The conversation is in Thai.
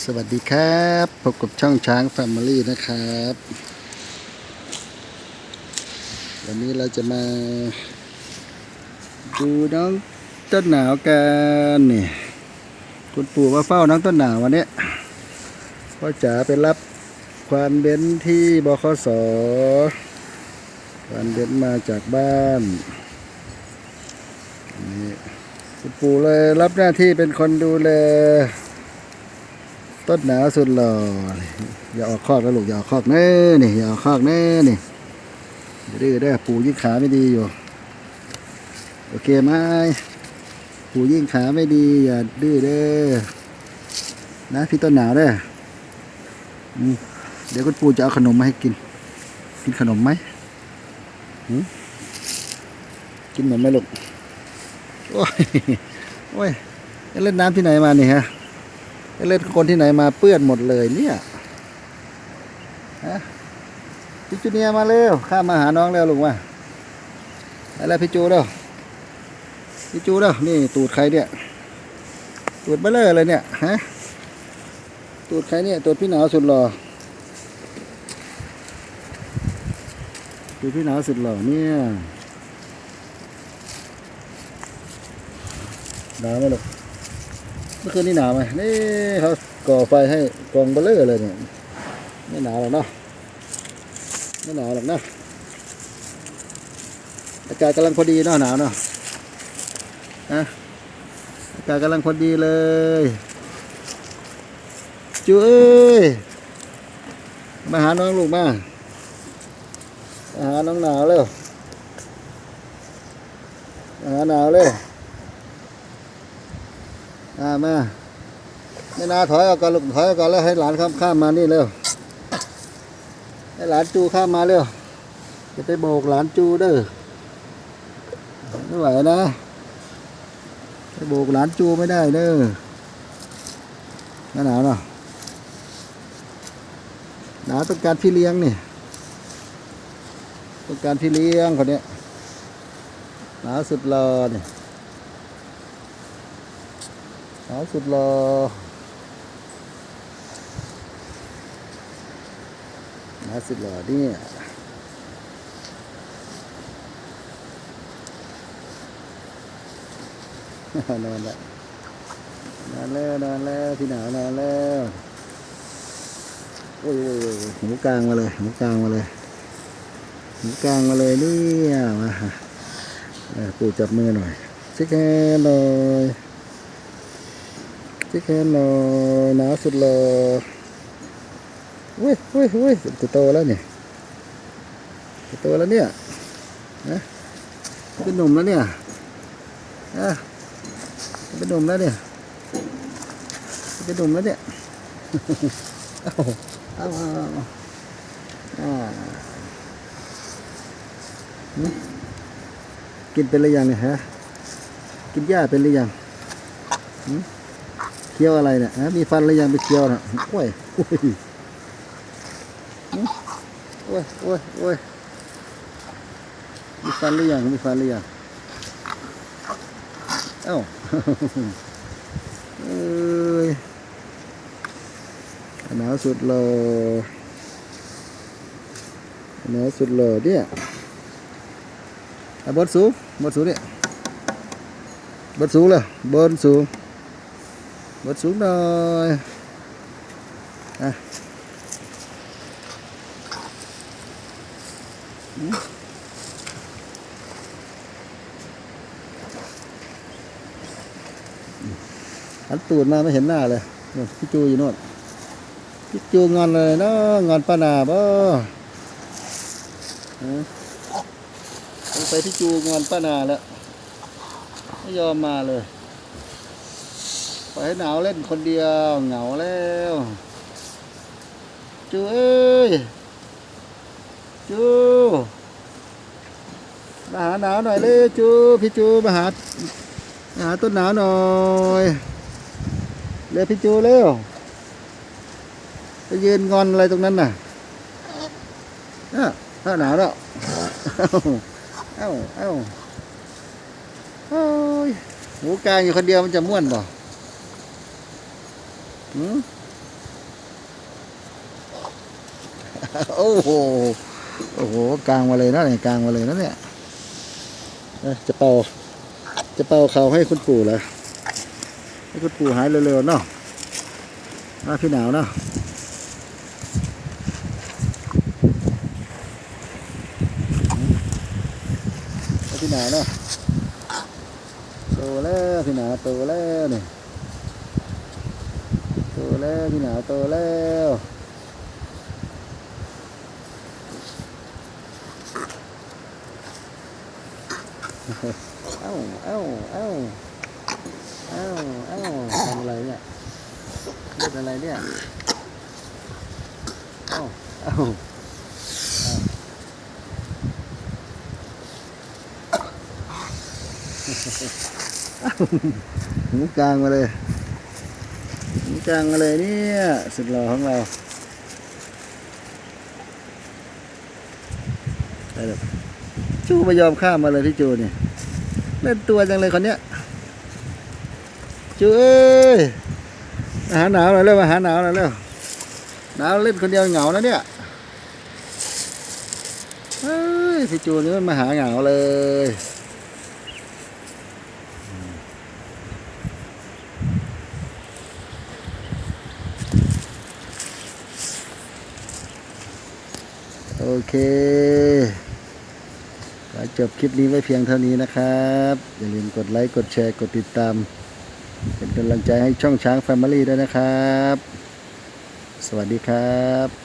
สวัสดีครับพบกับช่องช้างแฟมิลี่นะครับ วันนี้เราจะมาดูน้องต้นหนาวกันนี่คุณปู่มาเฝ้าน้องต้นหนาววันนี้พ่อจ๋าไปรับควานเบนที่บคสควานเบนมาจากบ้านนี่คุณปู่เลยรับหน้าที่เป็นคนดูแล ต้นหนาวสุดหล่ออย่าออกคอกนะลูกอย่าออกคอกแน่นี่อย่าออกคอกแน่นี่ดื้อได้ปูยิ่งขาไม่ดีอยู่ โอเคไหมปูยิ่งขาไม่ดีอย่าดื้อเด้อนะพี่ต้นหนาวเด้อเดี๋ยวคุณปูจะเอาขนมมาให้กิน กินขนมไหมกินขนมไหมลูกโอ้ยโอ้ยเล่นน้ำที่ไหนมาเนี่ฮะ เล่นคนที่ไหนมาเปื้อนหมดเลยเนี่ยฮะพี่จูเนียมาเร็วข้ามาหาน้องแล้วลุงว่าอะไรพี่จูเด้อพี่จูเด้อนี่ตูดใครเนี่ย ตูดเบลเลอร์เลยเนี่ยฮะตูดใครเนี่ยตูดพี่หนาวสุดหล่อตูดพี่หนาวสุดหล่อเนี่ยหนาวไหมลูก เมื่อคืนนี้หนาวไหมนี่เขาก่อไฟให้กองเบลเลอร์เลยเนี่ยไม่หนาวหรอกเนาะไม่หนาวหรอกนะอากาศกำลังพอดีเนาะหนาวเนาะนะอากาศกำลังพอดีเลยจูเอ้ยมาหาน้องลูกมามาหาน้องหนาวเร็วมาหาหนาวเร็ว มามาไม่นาถอยออกก่อนลูกถอยออกก่อนแล้วให้หลานข้ามข้ามมานี่เร็วให้หลานจูข้ามมาเร็วจะไปโบกหลานจูเด้อไม่ไหวนะไปโบกหลานจูไม่ได้เด้อหน้าหนาวเนาะหนาวต้องการพี่เลี้ยงนี่ต้องการพี่เลี้ยงคนนี้หนาวสุดรอเนี่ย หนาวสุดรอหนาวสุดรอเนี่ยนอนละนอนแล้วนอนแล้วพี่หนาวนอนแล้วโอ้ยโอ้ยหูกลางมาเลยหูกลางมาเลยหูกลางมาเลยเนี่ยมาปู่จับมือหน่อยช็คแฮนด์หน่ อยที่แค่นอหนาวสุดเลยเว้ยเว้ยเว้ยจะโตแล้วเนี่ยจะโตแล้วเนี่ยนะเป็นหนุ่มแล้วเนี่ยอะเป็นหนุ่มแล้วเนี่ยเป็นหนุ่มแล้วเนี่ยเอาเอาเอาเอาอกินเป็นหรือยังเนี่ยฮะ กินหญ้าเป็นหรือยัง เคี้ยวอะไรเนี่ยมีฟันหรือยังไปเคี้ยวนะโอ้ยโอ้ยโอ้ยโอ้ยโอ้ยมีฟันหรือยังมีฟันหรือยังเอ้าเอ้ยหนาวสุดเลยหนาวสุดเลยเนี่ยบนสูงบนสูงเนี่ยบนสูงเลยบนสูงบดสูง หน่อยอะอืมหันตูดมาไม่เห็นหน้าเลยพี่จูอยู่โน่นพี่จูงอนเลยเนาะงอนป้านาบ่ฮะสงสัยพี่จูงอนป้านาแล้วไม่ยอมมาเลย ปล่อยให้หนาวเล่นคนเดียว เหงาแล้วจูเอ้ยจูมาหาหนาวหน่อยเลยจูพี่จูมาหามาหาต้นหนาวหน่อยเร็วพี่จูเร็วไปยืนงอนอะไรตรงนั้นน่ะอะถ้าหนาวแล้วเอ้าเอ้าเอ้าโอ้ยหูกลางอยู่คนเดียวมันจะม่วนบ่ โอ้โห โอ้โห กลางมาเลยนะเนี่ยกลางมาเลยนะเนี่ยจะเป่า จะเป่าเขาให้คุณปู่เลยให้คุณปู่หายเร็วๆเนาะหน้าพี่หนาวเนาะพี่หนาวเนาะโตแล้วพี่หนาวโตแล้วเนี่ย แล้วพี่หนาวโตแล้วเอ้าเอ้าเอ้าเอ้าเอ้าทำอะไรเนี่ยเล่นอะไรเนี่ยเอ้าเอ้าเอ้าหูกลางมาเลย หูกลางเลยเนี่ยสุดหล่อของเราไปเลยจูไม่ยอมข้ามมาเลยพี่จูเนี่ยเล่นตัวจังเลยคนเนี้ยจูเอ้ยมาหาหนาวหน่อยเร็วมาหาหนาวหน่อยเร็วหนาวเล่นคนเดียวเหงานะเนี่ยเฮ้ยพี่จูนี่มันมาหาเหงาเลย เค ขอจบคลิปนี้ไว้เพียงเท่านี้นะครับ อย่าลืมกดไลค์ กดแชร์ กดติดตาม เป็นกำลังใจให้ช่องช้างแฟมิลี่ด้วยนะครับ สวัสดีครับ